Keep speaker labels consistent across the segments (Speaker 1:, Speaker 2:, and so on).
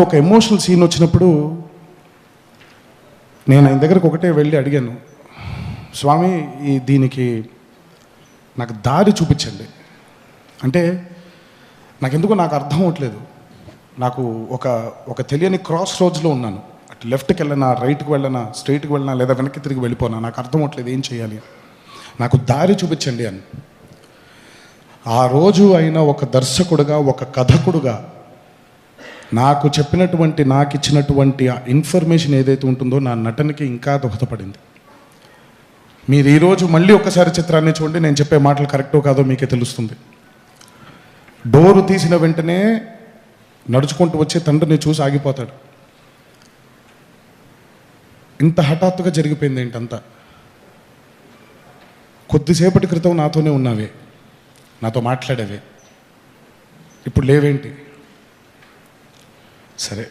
Speaker 1: ఒక emotional scene వచ్చినప్పుడు నేను ఆయన దగ్గరకు ఒకటే వెళ్ళి అడిగాను స్వామి ఈ దీనికి నాకు దారి చూపించండి. అంటే నాకెందుకో నాకు అర్థం అవ్వట్లేదు. నాకు ఒక ఒక తెలియని క్రాస్ రోడ్స్లో ఉన్నాను. అటు లెఫ్ట్కి వెళ్ళనా రైట్కి వెళ్ళనా స్ట్రైట్కి వెళ్ళనా లేదా వెనక్కి తిరిగి వెళ్ళిపోనా నాకు అర్థం అవ్వట్లేదు ఏం చేయాలి. నాకు దారి చూపించండి అని. ఆ రోజు అయిన ఒక దర్శకుడుగా ఒక కథకుడుగా నాకు చెప్పినటువంటి నాకు ఇచ్చినటువంటి ఆ ఇన్ఫర్మేషన్ ఏదైతే ఉంటుందో నా నటనకి ఇంకా దోహదపడింది. మీరు ఈరోజు మళ్ళీ ఒక్కసారి చిత్రాన్ని చూడండి నేను చెప్పే మాటలు కరెక్టో కాదో మీకే తెలుస్తుంది. డోరు తీసిన వెంటనే నడుచుకుంటూ వచ్చే తండ్రిని చూసి ఆగిపోతాడు. ఇంత హఠాత్తుగా జరిగిపోయింది ఏంటంతా? కొద్దిసేపటి క్రితం నాతోనే ఉన్నావే నాతో మాట్లాడేవే. ఇప్పుడు లేవేంటి? సరే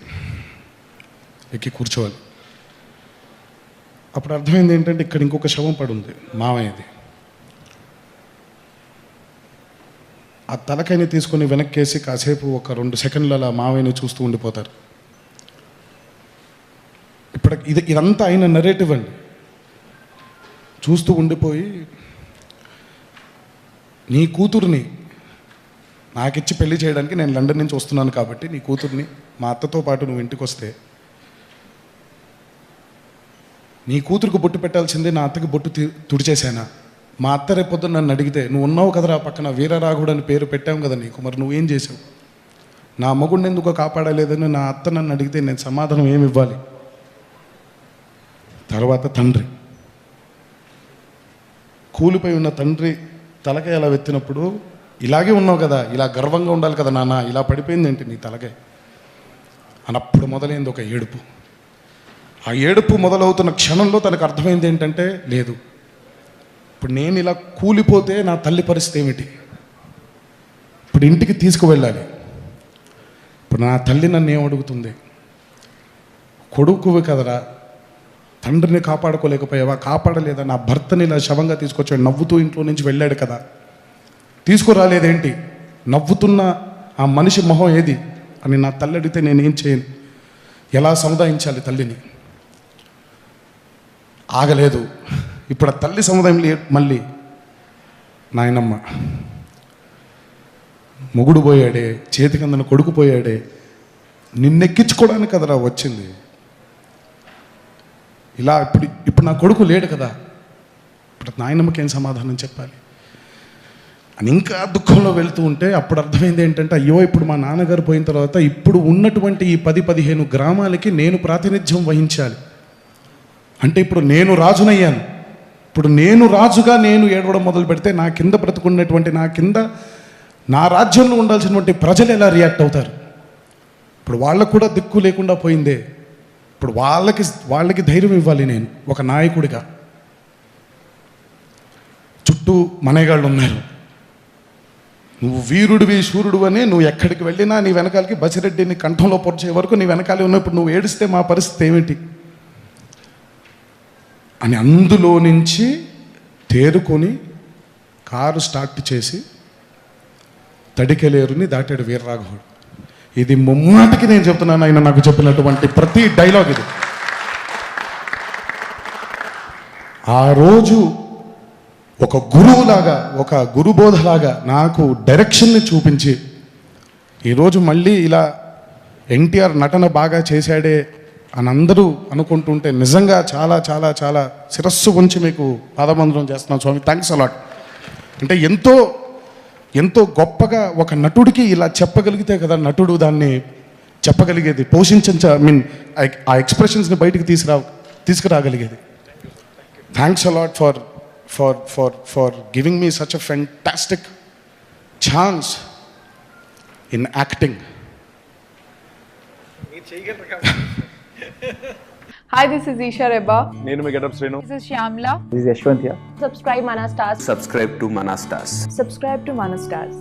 Speaker 1: ఎక్కి కూర్చోవాలి. అప్పుడు అర్థమైంది ఏంటంటే ఇక్కడ ఇంకొక శవం పడుంది మామయ్యది. ఆ తలకాయని తీసుకొని వెనక్కేసి కాసేపు ఒక రెండు సెకండ్లు అలా మావయ్యని చూస్తూ ఉండిపోతారు. ఇప్పుడు ఇది ఇదంతా అయిన నరేటివ్ అండి. చూస్తూ ఉండిపోయి నీ కూతుర్ని నాకిచ్చి పెళ్ళి చేయడానికి నేను లండన్ నుంచి వస్తున్నాను కాబట్టి నీ కూతుర్ని మా అత్తతో పాటు నువ్వు ఇంటికి వస్తే నీ కూతురుకు బొట్టు పెట్టాల్సిందే నా అత్తకి బొట్టు తుడిచేశానా? మా అత్త రేపొద్దు నన్ను అడిగితే నువ్వు ఉన్నావు కదరా పక్కన వీరరాఘుడు అని పేరు పెట్టావు కదా నీకు మరి నువ్వేం చేసావు నా మగుడిని ఎందుకో కాపాడలేదని నా అత్త నన్ను అడిగితే నేను సమాధానం ఏమి ఇవ్వాలి? తర్వాత తండ్రి. కూలిపోయి ఉన్న తండ్రి తలకాయ ఎలా వెత్తినప్పుడు ఇలాగే ఉన్నావు కదా ఇలా గర్వంగా ఉండాలి కదా నాన్న ఇలా పడిపోయింది ఏంటి నీ తలకాయ అన్నప్పుడు మొదలైంది ఒక ఏడుపు. ఆ ఏడుపు మొదలవుతున్న క్షణంలో తనకు అర్థమైంది ఏంటంటే లేదు. ఇప్పుడు నేను ఇలా కూలిపోతే నా తల్లి పరిస్థితి ఏమిటి? ఇప్పుడు ఇంటికి తీసుకువెళ్ళాలి. ఇప్పుడు నా తల్లి నన్ను ఏం అడుగుతుంది? కొడుకువి కదరా తండ్రిని కాపాడుకోలేకపోయావా? కాపాడలేదా? నా భర్తని ఇలా శవంగా తీసుకొచ్చాడు నవ్వుతూ ఇంట్లో నుంచి వెళ్ళాడు కదా. తీసుకురాలేదేంటి? నవ్వుతున్న ఆ మనిషి మొహం ఏది? అని నా తల్లి అడిగితే నేనేం చేయను. ఎలా సముదాయించాలి తల్లిని? ఆగలేదు. ఇప్పుడు ఆ తల్లి సముదాయం లే మళ్ళీ నాయనమ్మ. మొగుడు పోయాడే చేతికందన కొడుకు పోయాడే నిన్నెక్కించుకోవడానికి కదరా వచ్చింది. ఇలా ఇప్పుడు ఇప్పుడు నా కొడుకు లేడు కదా. ఇప్పుడు నాయనమ్మకి ఏం సమాధానం చెప్పాలి? అని ఇంకా దుఃఖంలో వెళ్తూ ఉంటే అప్పుడు అర్థమైంది ఏంటంటే అయ్యో ఇప్పుడు మా నాన్నగారు పోయిన తర్వాత ఇప్పుడు ఉన్నటువంటి ఈ పది పదిహేను గ్రామాలకి నేను ప్రాతినిధ్యం వహించాలి. అంటే ఇప్పుడు నేను రాజునయ్యాను. ఇప్పుడు నేను రాజుగా నేను ఏడవడం మొదలు పెడితే నా కింద బ్రతుకున్నటువంటి నా కింద నా రాజ్యంలో ఉండాల్సినటువంటి ప్రజలు ఎలా రియాక్ట్ అవుతారు? ఇప్పుడు వాళ్ళకు కూడా దిక్కు లేకుండా పోయిందే. ఇప్పుడు వాళ్ళకి వాళ్ళకి ధైర్యం ఇవ్వాలి నేను ఒక నాయకుడిగా. చుట్టూ మనేగాళ్ళు ఉన్నారు. నువ్వు వీరుడివి శూరుడు అని నువ్వు ఎక్కడికి వెళ్ళినా నీ వెనకాలకి బసిరెడ్డిని కంఠంలో పొడిచే వరకు నీ వెనకాలే ఉన్నప్పుడు నువ్వు ఏడిస్తే మా పరిస్థితి ఏమిటి? అని అందులో నుంచి తేరుకొని కారు స్టార్ట్ చేసి తడికెలేరుని దాటాడు వీరరాఘవుడు. ఇది ముమ్మాటికి నేను చెప్తున్నాను ఆయన నాకు చెప్పినటువంటి ప్రతి డైలాగ్ ఇది. ఆ రోజు ఒక గురువులాగా ఒక గురుబోధలాగా నాకు డైరెక్షన్ని చూపించి ఈరోజు మళ్ళీ ఇలా ఎన్టీఆర్ నటన బాగా చేశాడే అని అందరూ అనుకుంటుంటే నిజంగా చాలా చాలా చాలా శిరస్సు ఉంచి మీకు పాదబంధనం చేస్తున్నాం. స్వామి థ్యాంక్స్ అలాట్ అంటే ఎంతో ఎంతో గొప్పగా ఒక నటుడికి ఇలా చెప్పగలిగితే కదా నటుడు దాన్ని చెప్పగలిగేది పోషించ ఐ మీన్ ఆ ఎక్స్ప్రెషన్స్ని బయటికి తీసుకురా తీసుకురాగలిగేది. Thanks a lot for for for for giving me such a fantastic chance in acting
Speaker 2: Hi, this is Isha Reba.
Speaker 3: నేను మీ getup Srinu
Speaker 2: This is Shyamla.
Speaker 4: This is Yashwant here.
Speaker 5: subscribe Mana Stars.
Speaker 6: subscribe to Manastas.
Speaker 5: Subscribe to Mana Stars.